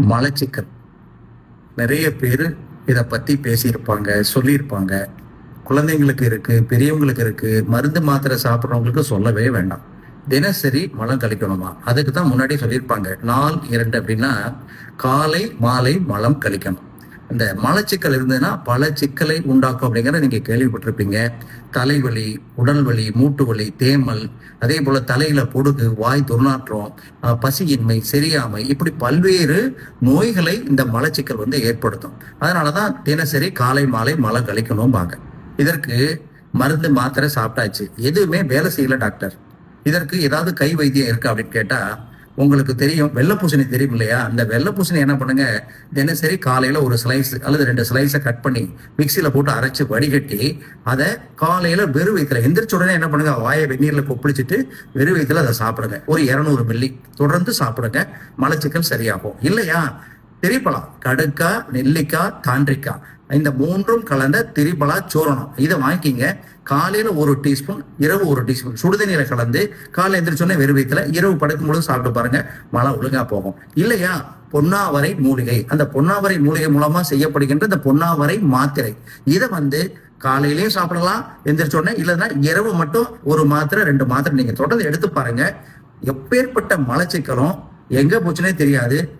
மலச்சிக்கல். நிறைய பேர் இதை பத்தி பேசியிருப்பாங்க சொல்லியிருப்பாங்க. குழந்தைங்களுக்கு இருக்கு பெரியவங்களுக்கு இருக்கு மருந்து மாத்திரை சாப்பிட்றவங்களுக்கு சொல்லவே வேண்டாம். தினசரி மலம் கழிக்கணுமா? அதுக்கு தான் முன்னாடி சொல்லியிருப்பாங்க. நாள் இரண்டு அப்படின்னா காலை மாலை மலம் கழிக்கணும். இந்த மலச்சிக்கல் இருந்ததுன்னா பல சிக்கலை உண்டாக்கும் அப்படிங்கிறத நீங்க கேள்விப்பட்டிருப்பீங்க. தலைவலி உடல் வலி மூட்டு வலி தேமல் அதே போல தலையில பொடுகு வாய் துர்நாற்றம் பசியின்மை சரியாமை இப்படி பல்வேறு நோய்களை இந்த மலச்சிக்கல் வந்து ஏற்படுத்தும். அதனாலதான் தினசரி காலை மாலை மலம் கழிக்கணும்பாங்க. இதற்கு மருந்து மாத்திரை சாப்பிட்டாச்சு. எதுவுமே வேலை செய்யல டாக்டர். இதற்கு ஏதாவது கை வைத்தியம் இருக்கு அப்படின்னு கேட்டா உங்களுக்கு தெரியும் வெள்ளை பூசணி தெரியும் இல்லையா அந்த வெள்ளை பூசணி என்ன பண்ணுங்க? தினசரி காலையில ஒரு ஸ்லைஸ் அல்லது ரெண்டு ஸ்லைஸை கட் பண்ணி மிக்சியில போட்டு அரைச்சு வடிகட்டி அதை காலையில வெறு வயிற்றுல எந்திரிச்ச உடனே என்ன பண்ணுங்க? வாயை வெந்நீர்ல கொப்பளிச்சுட்டு வெறு வயிற்றுல அதை சாப்பிடுங்க. ஒரு இரநூறு மில்லி தொடர்ந்து சாப்பிடுங்க. மலச்சிக்கல் சரியாகும். இல்லையா? திரிபலா கடுக்கா நெல்லிக்காய் தாண்டிக்காய் இந்த மூன்றும் கலந்த திரிபலா சூரணம் இதை வாங்கிக்கிங்க. காலையில ஒரு டீஸ்பூன் இரவு ஒரு டீஸ்பூன். சுடுதண்ணீரை கலந்து காலை எந்திரிச்சோடனே வெறும் இரவு படுக்கும் பொழுது சாப்பிட்டு பாருங்க. மழை ஒழுங்கா போகும். இல்லையா? பொன்னாவரை மூலிகை. அந்த பொன்னாவரை மூலிகை மூலமா செய்யப்படுகின்ற இந்த பொன்னாவரை மாத்திரை. இதை வந்து காலையிலயும் சாப்பிடலாம் எந்திரிச்சோடனே இல்லைன்னா இரவு மட்டும் ஒரு மாத்திரை ரெண்டு மாத்திரை நீங்க தொடர்ந்து எடுத்து பாருங்க. எப்பேற்பட்ட மலச்சிக்கலும் எங்க போச்சுன்னே தெரியாது.